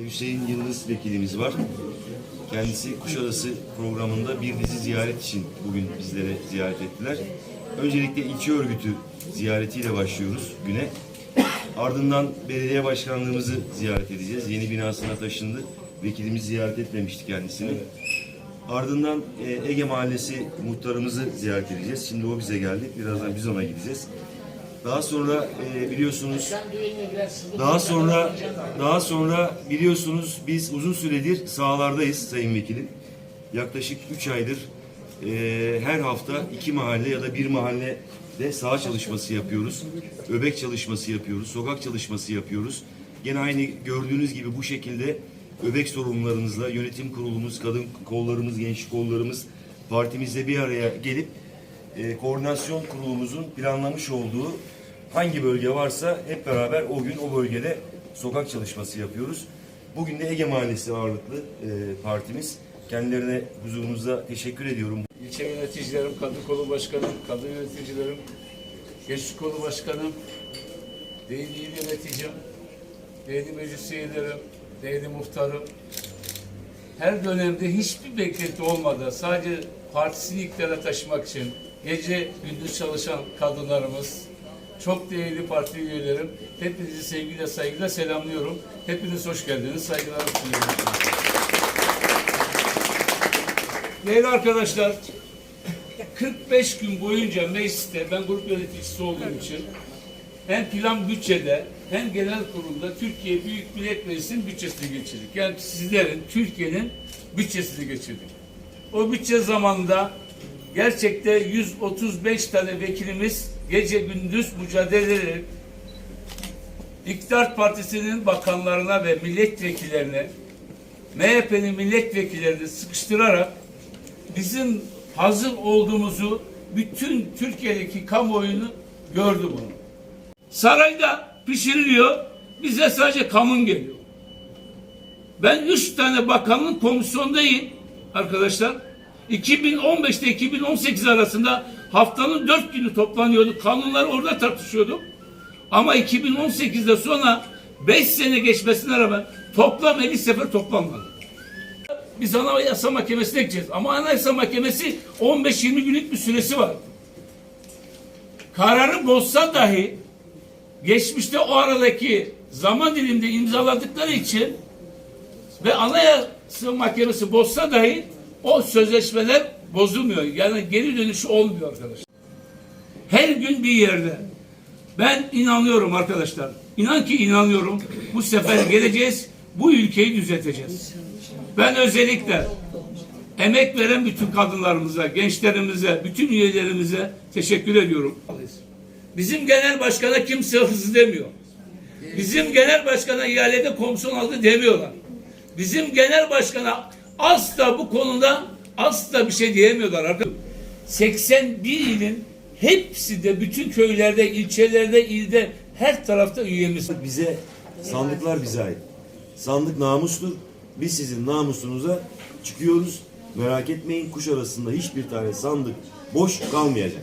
Hüseyin Yıldız vekilimiz var. Kendisi Kuşadası programında bir dizi ziyaret için bugün bizlere ziyaret ettiler. Öncelikle ilçe örgütü ziyaretiyle başlıyoruz güne. Ardından belediye başkanlığımızı ziyaret edeceğiz. Yeni binasına taşındı. Vekilimiz ziyaret etmemişti kendisini. Ardından e, Ege Mahallesi muhtarımızı ziyaret edeceğiz. Şimdi o bize geldi. Birazdan biz ona gideceğiz. Daha sonra e, biliyorsunuz daha sonra daha sonra biliyorsunuz biz uzun süredir sahalardayız Sayın Vekilim. Yaklaşık 3 aydır e, her hafta iki mahalle ya da bir mahallede saha çalışması yapıyoruz. Öbek çalışması yapıyoruz. Sokak çalışması yapıyoruz. Gene aynı gördüğünüz gibi bu şekilde öbek sorunlarınızla yönetim kurulumuz, kadın kollarımız, gençlik kollarımız partimizle bir araya gelip e, koordinasyon kurulumuzun planlamış olduğu hangi bölge varsa hep beraber o gün o bölgede sokak çalışması yapıyoruz. Bugün de Ege Mahallesi ağırlıklı e, partimiz. Kendilerine huzurunuzda teşekkür ediyorum. İlçe yöneticilerim, kadın kolu başkanım, kadın yöneticilerim, gençlik kolu başkanım, değerli il yöneticim, değerli meclis üyelerim, değerli muhtarım. Her dönemde hiçbir beklenti olmadan sadece partisini iktidara taşımak için gece gündüz çalışan kadınlarımız, çok değerli parti üyelerim, hepinizi sevgiyle saygıyla selamlıyorum. Hepiniz hoş geldiniz, saygılar sunuyorum. Değerli arkadaşlar, 45 gün boyunca mecliste ben grup yöneticisi olduğum için hem plan bütçede hem genel kurulda Türkiye Büyük Millet Meclisi'nin bütçesini geçirdik. Yani sizlerin, Türkiye'nin bütçesini geçirdik. O bütçe zamanında gerçekte 135 tane vekilimiz gece gündüz mücadele ederek İktidar Partisi'nin bakanlarına ve milletvekillerine MHP'nin milletvekillerini sıkıştırarak bizim hazır olduğumuzu bütün Türkiye'deki kamuoyunu gördü bunu. Sarayda pişiriliyor, bize sadece kamun geliyor. Ben üç tane bakanlık komisyondayım arkadaşlar. 2015 ile 2018 arasında haftanın dört günü toplanıyordu. Kanunlar orada tartışıyorduk. Ama 2018'de sonra 5 sene geçmesine rağmen toplam 50 sefer toplanmadı. Biz Anayasa Mahkemesi'ne gideceğiz. Ama Anayasa Mahkemesi 15-20 günlük bir süresi var. Kararı bozsa dahi geçmişte o aradaki zaman diliminde imzaladıkları için ve Anayasa Mahkemesi bozsa dahi o sözleşmeler bozulmuyor. Yani geri dönüşü olmuyor arkadaşlar. Her gün bir yerde. Ben inanıyorum arkadaşlar. İnan ki inanıyorum. Bu sefer geleceğiz. Bu ülkeyi düzelteceğiz. Ben özellikle emek veren bütün kadınlarımıza, gençlerimize, bütün üyelerimize teşekkür ediyorum. Bizim genel başkana kimse hırsız demiyor. Bizim genel başkana ihalede komisyon aldı demiyorlar. Bizim genel başkana asla bu konuda asla bir şey diyemiyorlar. arkadaşlar. 81 ilin hepsi de bütün köylerde, ilçelerde, ilde her tarafta üyemiz. Bize sandıklar bize ait. Sandık namustur. Biz sizin namusunuza çıkıyoruz. Merak etmeyin kuş arasında hiçbir tane sandık boş kalmayacak.